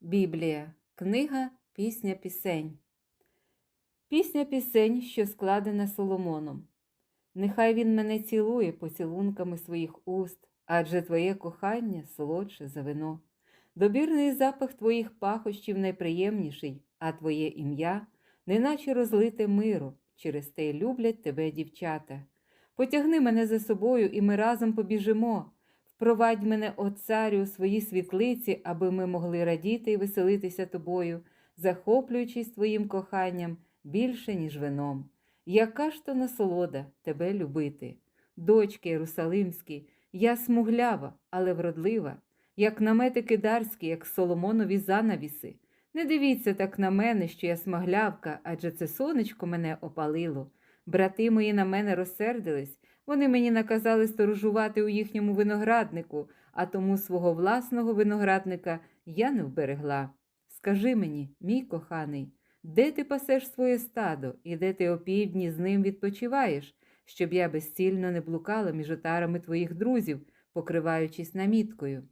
Біблія, книга Пісня Пісень. Пісня пісень, що складена Соломоном. Нехай він мене цілує поцілунками своїх уст, адже твоє кохання солодше за вино. Добірний запах твоїх пахощів найприємніший, а твоє ім'я, неначе розлите миру, через те люблять тебе дівчата. Потягни мене за собою, і ми разом побіжимо. Впровадь мене, о царю, у свої світлиці, аби ми могли радіти і веселитися тобою, захоплюючись твоїм коханням більше, ніж вином. Яка ж то насолода тебе любити? Дочки Єрусалимські, я смуглява, але вродлива, як намети кидарські, як соломонові занавіси. Не дивіться так на мене, що я смаглявка, адже це сонечко мене опалило. Брати мої на мене розсердились, вони мені наказали сторожувати у їхньому винограднику, а тому свого власного виноградника я не вберегла. Скажи мені, мій коханий, де ти пасеш своє стадо і де ти опівдні з ним відпочиваєш, щоб я безцільно не блукала між отарами твоїх друзів, покриваючись наміткою?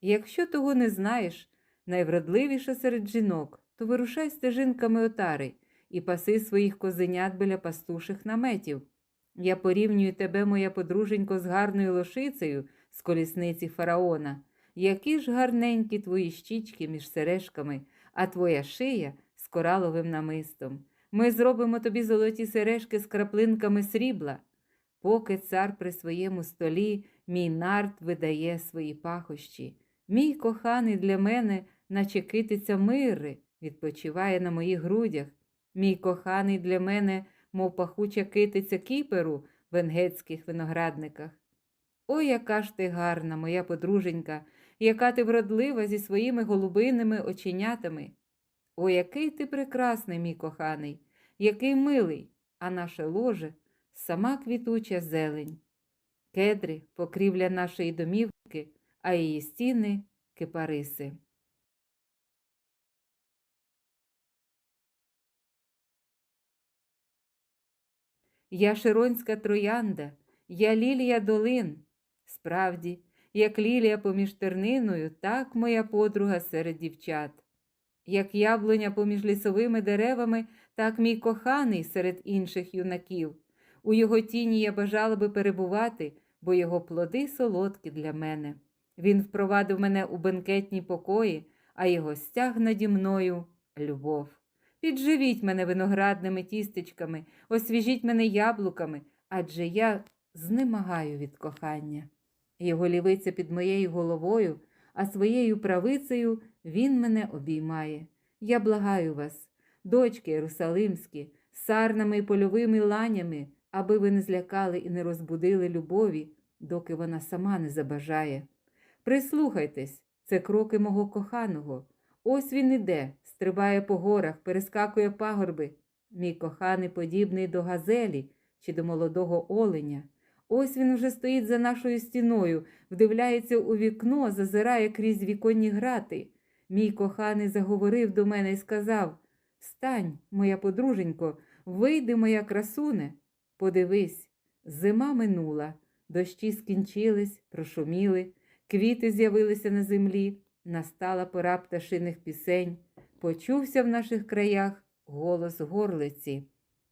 Якщо того не знаєш, найвродливіша серед жінок, то вирушай стежинками отари і паси своїх козенят біля пастуших наметів. Я порівнюю тебе, моя подруженько, з гарною лошицею з колісниці фараона. Які ж гарненькі твої щічки між сережками, а твоя шия з кораловим намистом. Ми зробимо тобі золоті сережки з краплинками срібла. Поки цар при своєму столі мій нарт видає свої пахощі. Мій коханий для мене, наче китиця мири, відпочиває на моїх грудях. Мій коханий для мене, мов пахуча китиця кіперу в енгетських виноградниках. Ой, яка ж ти гарна, моя подруженька, яка ти вродлива зі своїми голубиними оченятами. О, який ти прекрасний, мій коханий, який милий, а наше ложе сама квітуча зелень. Кедри покрівля нашої домівки, а її стіни кипариси. Я широнська троянда, я лілія долин. Справді, як лілія поміж терниною, так моя подруга серед дівчат. Як яблуня поміж лісовими деревами, так мій коханий серед інших юнаків. У його тіні я бажала би перебувати, бо його плоди солодкі для мене. Він впровадив мене у бенкетні покої, а його стяг наді мною любов. Підживіть мене виноградними тістечками, освіжіть мене яблуками, адже я знемагаю від кохання. Його лівиця під моєю головою, а своєю правицею він мене обіймає. Я благаю вас, дочки Єрусалимські, сарнами і польовими ланями, аби ви не злякали і не розбудили любові, доки вона сама не забажає. Прислухайтесь, це кроки мого коханого. Ось він іде, стрибає по горах, перескакує пагорби. Мій коханий подібний до газелі чи до молодого оленя. Ось він уже стоїть за нашою стіною, вдивляється у вікно, зазирає крізь віконні грати. Мій коханий заговорив до мене і сказав Стань, моя подруженько, вийди, моя красуне. Подивись, зима минула, дощі скінчились, прошуміли, квіти з'явилися на землі, настала пора пташиних пісень, почувся в наших краях голос горлиці.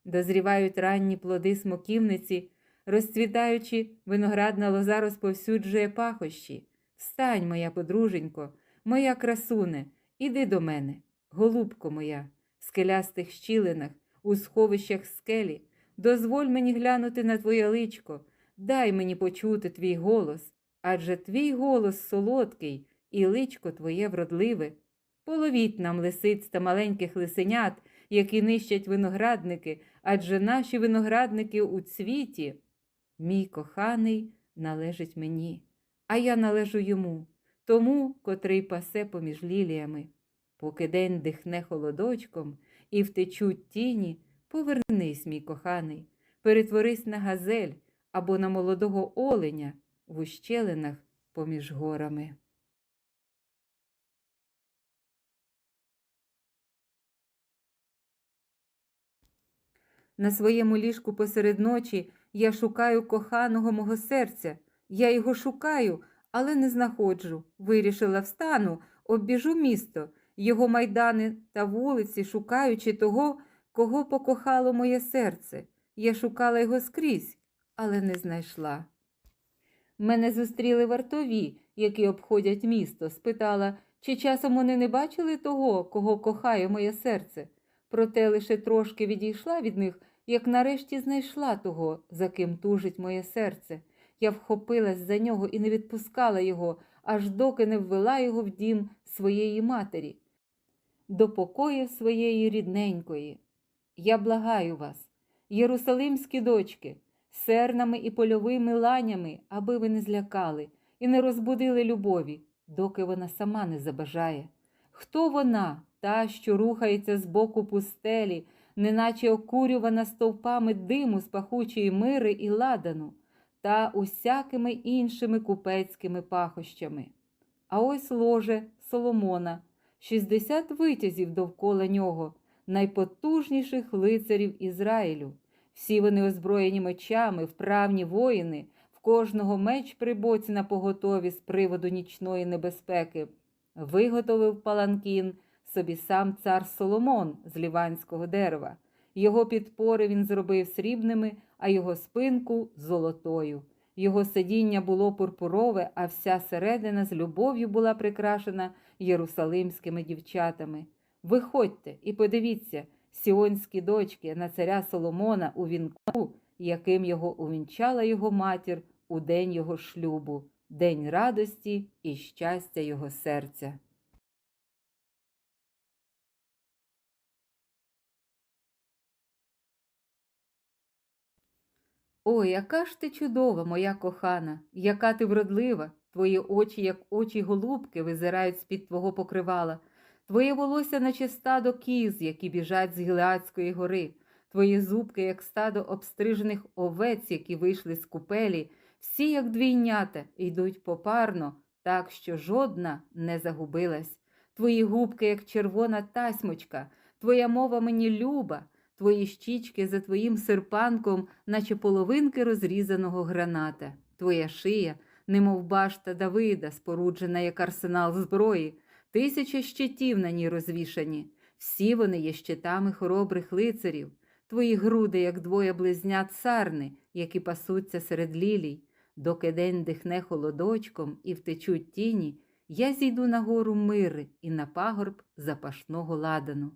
Дозрівають ранні плоди смоківниці, розцвітаючи, виноградна лоза розповсюджує пахощі. Встань, моя подруженько, моя красуне, іди до мене, голубко моя, в скелястих щілинах, у сховищах скелі, дозволь мені глянути на твоє личко, дай мені почути твій голос, адже твій голос солодкий і личко твоє вродливе. Половіть нам лисиць та маленьких лисенят, які нищать виноградники, адже наші виноградники у цвіті. Мій коханий належить мені, а я належу йому, тому, котрий пасе поміж ліліями. Поки день дихне холодочком і втечуть тіні, повернись, мій коханий, перетворись на газель або на молодого оленя в ущелинах поміж горами. На своєму ліжку посеред ночі я шукаю коханого мого серця. Я його шукаю, але не знаходжу. Вирішила встану, обіжу місто, його майдани та вулиці, шукаючи того, кого покохало моє серце. Я шукала його скрізь, але не знайшла. Мене зустріли вартові, які обходять місто, спитала, чи часом вони не бачили того, кого кохає моє серце. Проте лише трошки відійшла від них, як нарешті знайшла того, за ким тужить моє серце. Я вхопилась за нього і не відпускала його, аж доки не ввела його в дім своєї матері, до покоїв своєї рідненької. Я благаю вас, єрусалимські дочки, сернами і польовими ланями, аби ви не злякали і не розбудили любові, доки вона сама не забажає. Хто вона, та, що рухається з боку пустелі, неначе окурювана стовпами диму з пахучої мири і ладану, та усякими іншими купецькими пахощами? А ось ложе Соломона, 60 витязів довкола нього, найпотужніших лицарів Ізраїлю. Всі вони озброєні мечами, вправні воїни, в кожного меч при боці на поготові з приводу нічної небезпеки. Виготовив паланкін собі сам цар Соломон з ліванського дерева. Його підпори він зробив срібними, а його спинку золотою. Його сидіння було пурпурове, а вся середина з любов'ю була прикрашена єрусалимськими дівчатами. Виходьте і подивіться, сіонські дочки на царя Соломона у вінку, яким його увінчала його матір у день його шлюбу, день радості і щастя його серця. О, яка ж ти чудова, моя кохана, яка ти вродлива, твої очі, як очі голубки, визирають з-під твого покривала, твоє волосся, наче стадо кіз, які біжать з Гілеадської гори, твої зубки, як стадо обстрижених овець, які вийшли з купелі, всі, як двійнята, йдуть попарно, так що жодна не загубилась. Твої губки, як червона тасьмочка, твоя мова мені люба, твої щічки за твоїм серпанком, наче половинки розрізаного граната, твоя шия, немов башта Давида, споруджена як арсенал зброї, тисяча щитів на ній розвішані. Всі вони є щитами хоробрих лицарів, твої груди, як двоє близнят сарни, які пасуться серед лілій. Доки день дихне холодочком і втечуть тіні, я зійду на гору мири і на пагорб запашного ладану.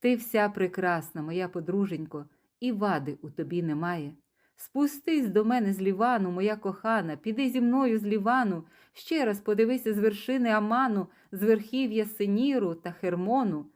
Ти вся прекрасна, моя подруженько, і вади у тобі немає. Спустись до мене з лівану, моя кохана, піди зі мною з лівану, ще раз подивися з вершини Аману, з верхів'я Синіру та Хермону,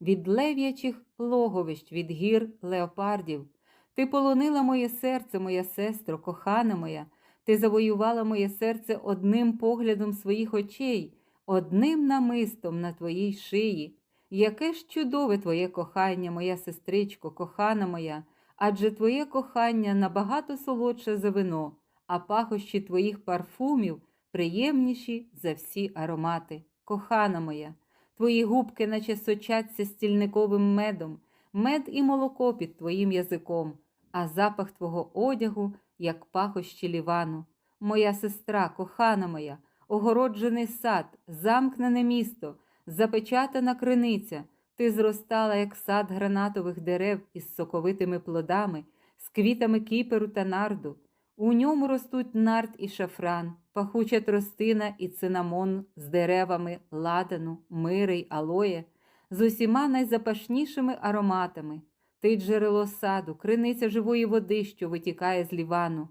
від лев'ячих логовищ, від гір леопардів. Ти полонила моє серце, моя сестро, кохана моя, ти завоювала моє серце одним поглядом своїх очей, одним намистом на твоїй шиї. Яке ж чудове твоє кохання, моя сестричко, кохана моя, адже твоє кохання набагато солодше за вино, а пахощі твоїх парфумів приємніші за всі аромати. Кохана моя, твої губки, наче сочаться стільниковим медом, мед і молоко під твоїм язиком, а запах твого одягу, як пахощі лівану. Моя сестра, кохана моя, огороджений сад, замкнене місто запечатана криниця, ти зростала, як сад гранатових дерев із соковитими плодами, з квітами кіперу та нарду. У ньому ростуть нард і шафран, пахуча тростина і цинамон з деревами ладану, мири й алоє, з усіма найзапашнішими ароматами. Ти джерело саду, криниця живої води, що витікає з лівану.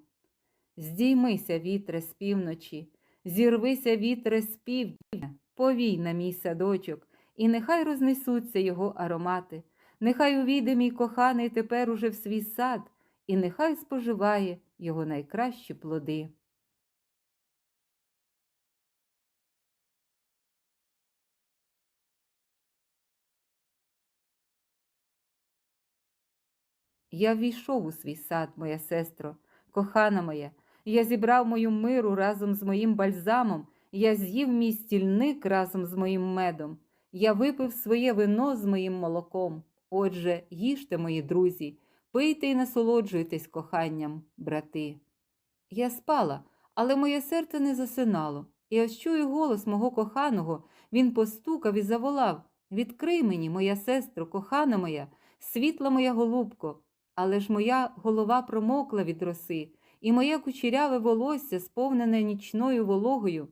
Здіймися, вітре, з півночі, зірвися, вітре, з півдня, повій на мій садочок, і нехай рознесуться його аромати, нехай увійде мій коханий тепер уже в свій сад, і нехай споживає його найкращі плоди. Я ввійшов у свій сад, моя сестро, кохана моя, я зібрав мою миру разом з моїм бальзамом, я з'їв мій стільник разом з моїм медом, я випив своє вино з моїм молоком. Отже, їжте, мої друзі, пийте і насолоджуйтесь коханням, брати. Я спала, але моє серце не засинало. І ось чую голос мого коханого, він постукав і заволав Відкрий мені, моя сестро, кохана моя, світла моя голубко. Але ж моя голова промокла від роси, і моє кучеряве волосся, сповнене нічною вологою.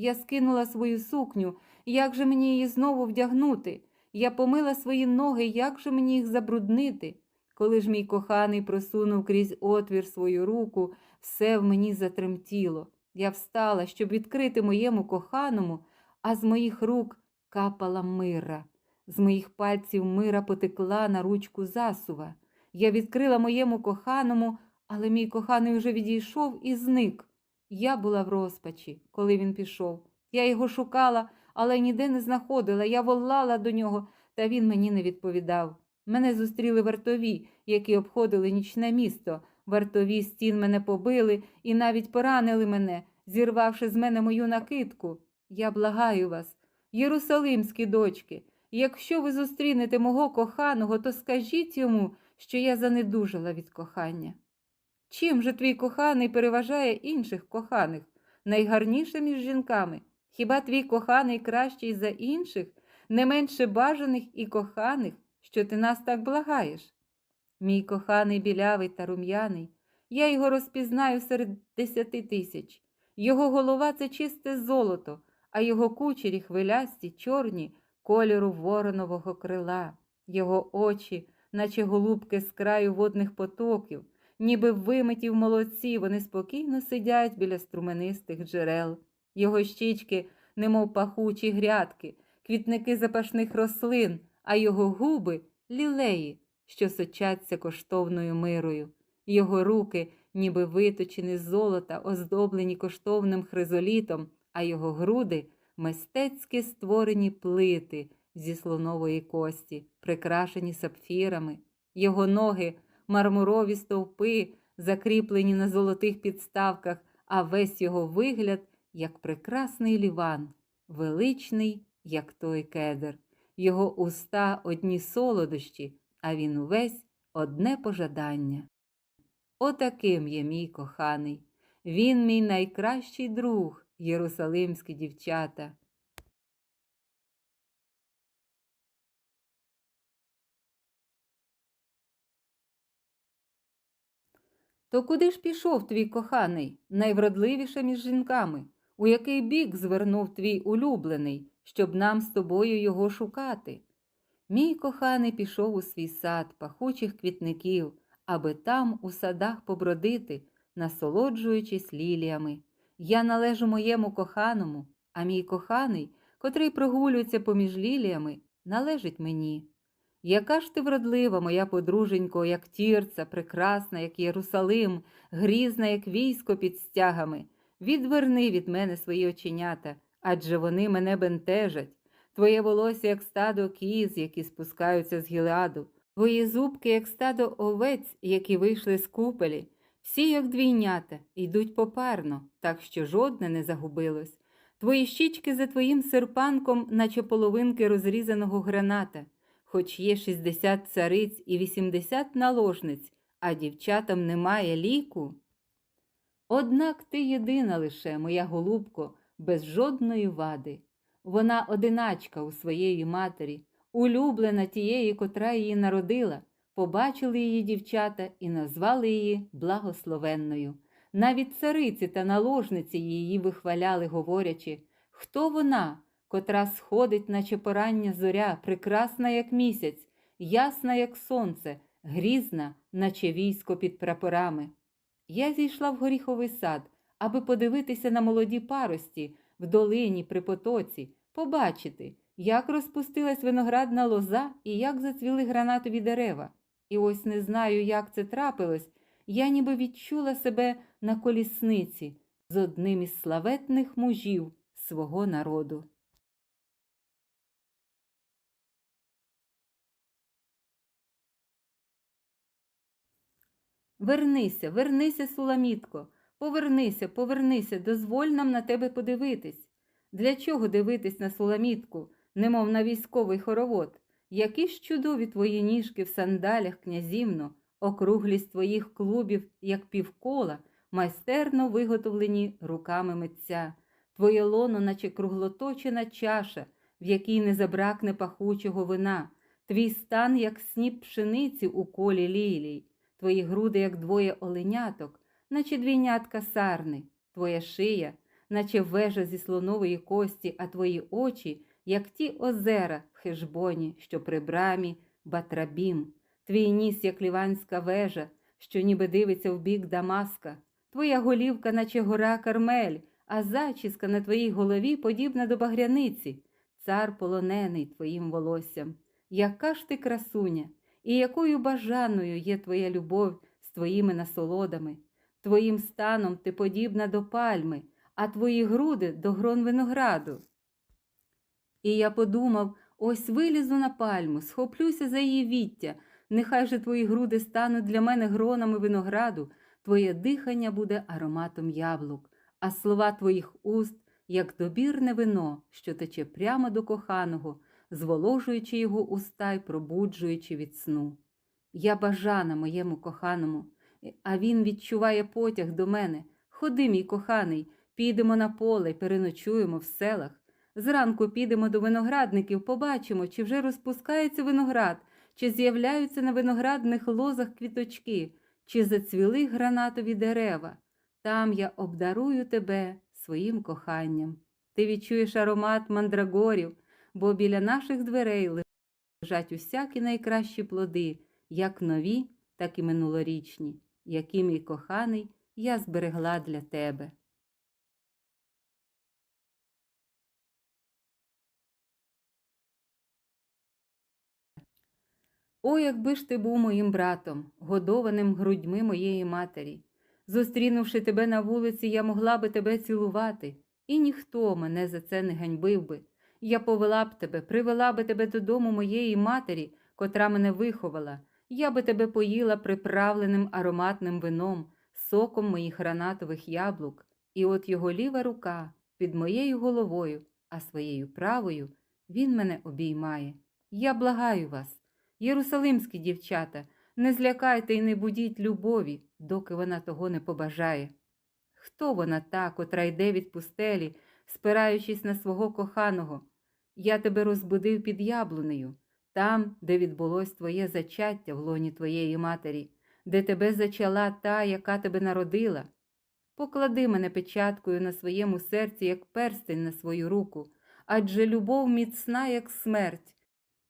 Я скинула свою сукню, як же мені її знову вдягнути? Я помила свої ноги, як же мені їх забруднити? Коли ж мій коханий просунув крізь отвір свою руку, все в мені затремтіло. Я встала, щоб відкрити моєму коханому, а з моїх рук капала мира. З моїх пальців мира потекла на ручку засува. Я відкрила моєму коханому, але мій коханий вже відійшов і зник. Я була в розпачі, коли він пішов. Я його шукала, але ніде не знаходила. Я волала до нього, та він мені не відповідав. Мене зустріли вартові, які обходили нічне місто. Вартові стін мене побили і навіть поранили мене, зірвавши з мене мою накидку. Я благаю вас, єрусалимські дочки, якщо ви зустрінете мого коханого, то скажіть йому, що я занедужала від кохання. Чим же твій коханий переважає інших коханих, найгарніше між жінками? Хіба твій коханий кращий за інших, не менше бажаних і коханих, що ти нас так благаєш? Мій коханий білявий та рум'яний, я його розпізнаю серед десяти тисяч. Його голова це чисте золото, а його кучері хвилясті, чорні, кольору воронового крила, його очі, наче голубки з краю водних потоків, ніби вимиті в молодці, вони спокійно сидять біля струменистих джерел. Його щічки, немов пахучі грядки, квітники запашних рослин, а його губи лілеї, що сочаться коштовною мирою. Його руки, ніби виточені з золота, оздоблені коштовним хризолітом, а його груди мистецьки створені плити зі слонової кості, прикрашені сапфірами, його ноги мармурові стовпи, закріплені на золотих підставках, а весь його вигляд, як прекрасний ліван, величний, як той кедр. Його уста одні солодощі, а він увесь одне пожадання. Отаким є мій коханий. Він мій найкращий друг, єрусалимські дівчата. То куди ж пішов твій коханий, найвродливіша між жінками? У який бік звернув твій улюблений, щоб нам з тобою його шукати? Мій коханий пішов у свій сад пахучих квітників, аби там у садах побродити, насолоджуючись ліліями. Я належу моєму коханому, а мій коханий, котрий прогулюється поміж ліліями, належить мені. Яка ж ти вродлива, моя подруженько, як тірця, прекрасна, як Єрусалим, грізна, як військо під стягами. Відверни від мене свої оченята, адже вони мене бентежать. Твоє волосся, як стадо кіз, які спускаються з гіладу, твої зубки, як стадо овець, які вийшли з купелі, всі, як двійнята, йдуть попарно, так що жодне не загубилось. Твої щічки за твоїм серпанком, наче половинки розрізаного граната, хоч є 60 цариць і 80 наложниць, а дівчатам немає ліку. Однак ти єдина лише, моя голубко, без жодної вади. Вона одиначка у своєї матері, улюблена тієї, котра її народила. Побачили її дівчата і назвали її благословенною. Навіть цариці та наложниці її вихваляли, говорячи, хто вона, котра сходить, наче порання зоря, прекрасна, як місяць, ясна, як сонце, грізна, наче військо під прапорами. Я зійшла в горіховий сад, аби подивитися на молоді парості в долині при потоці, побачити, як розпустилась виноградна лоза і як зацвіли гранатові дерева. І ось не знаю, як це трапилось, я ніби відчула себе на колісниці з одним із славетних мужів свого народу. Вернися, вернися, Суламітко, повернися, повернися, дозволь нам на тебе подивитись. Для чого дивитись на Суламітку, немов на військовий хоровод? Які ж чудові твої ніжки в сандалях, князівно, округлість твоїх клубів, як півкола, майстерно виготовлені руками митця. твоє лоно, наче круглоточена чаша, в якій не забракне пахучого вина, твій стан, як сніп пшениці у колі лілій, твої груди, як двоє оленяток, наче двійнятка сарни, твоя шия, наче вежа зі слонової кості, а твої очі, як ті озера в хижбоні, що при брамі Батрабім, твій ніс, як ліванська вежа, що ніби дивиться в бік Дамаска, твоя голівка, наче гора Кармель, а зачіска на твоїй голові подібна до багряниці, цар полонений твоїм волоссям. Яка ж ти красуня, і якою бажаною є твоя любов з твоїми насолодами, твоїм станом ти подібна до пальми, а твої груди до грон винограду. І я подумав ось вилізу на пальму, схоплюся за її віття, нехай же твої груди стануть для мене гронами винограду, твоє дихання буде ароматом яблук, а слова твоїх уст, як добірне вино, що тече прямо до коханого, зволожуючи його уста й пробуджуючи від сну. Я бажана моєму коханому, а він відчуває потяг до мене. Ходи, мій коханий, підемо на поле й переночуємо в селах. Зранку підемо до виноградників, побачимо, чи вже розпускається виноград, чи з'являються на виноградних лозах квіточки, чи зацвіли гранатові дерева. Там я обдарую тебе своїм коханням. Ти відчуєш аромат мандрагорів, бо біля наших дверей лежать усякі найкращі плоди, як нові, так і минулорічні, які мій коханий я зберегла для тебе. О, якби ж ти був моїм братом, годованим грудьми моєї матері. Зустрінувши тебе на вулиці, я могла би тебе цілувати, і ніхто мене за це не ганьбив би. Я повела б тебе, привела би тебе додому моєї матері, котра мене виховала. Я би тебе поїла приправленим ароматним вином, соком моїх гранатових яблук, і от його ліва рука під моєю головою, а своєю правою він мене обіймає. Я благаю вас. Єрусалимські дівчата, не злякайте і не будіть любові, доки вона того не побажає. Хто вона та, котра йде від пустелі, спираючись на свого коханого? Я тебе розбудив під яблунею, там, де відбулось твоє зачаття в лоні твоєї матері, де тебе зачала та, яка тебе народила. Поклади мене печаткою на своєму серці, як перстень на свою руку, адже любов міцна, як смерть.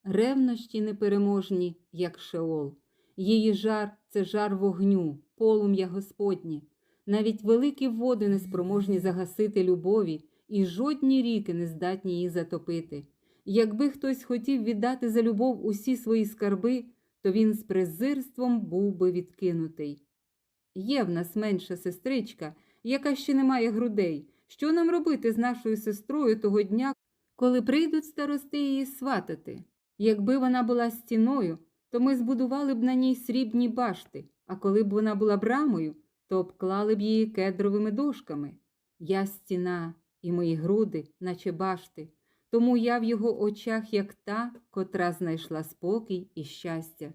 Ревнощі непереможні, як шеол. Її жар це жар вогню, полум'я Господнє. Навіть великі води не спроможні загасити любові, і жодні ріки не здатні її затопити. Якби хтось хотів віддати за любов усі свої скарби, то він з презирством був би відкинутий. Є в нас менша сестричка, яка ще не має грудей. Що нам робити з нашою сестрою того дня, коли прийдуть старости її сватати? Якби вона була стіною, то ми збудували б на ній срібні башти, а коли б вона була брамою, то обклали б її кедровими дошками. Я стіна, і мої груди, наче башти, тому я в його очах, як та, котра знайшла спокій і щастя.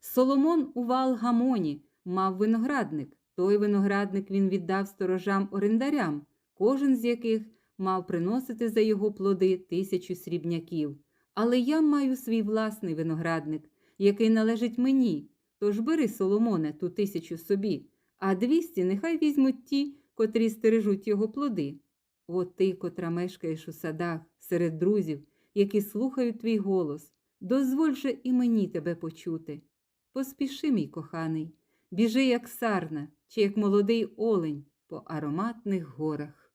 Соломон у Валгамоні мав виноградник. Той виноградник він віддав сторожам орендарям, кожен з яких мав приносити за його плоди тисячу срібняків. Але я маю свій власний виноградник, який належить мені. Тож бери, Соломоне, ту тисячу собі, а двісті нехай візьмуть ті, котрі стережуть його плоди. О ти, котра мешкаєш у садах, серед друзів, які слухають твій голос, дозволь же і мені тебе почути. Поспіши, мій коханий, біжи, як сарна, чи як молодий олень по ароматних горах.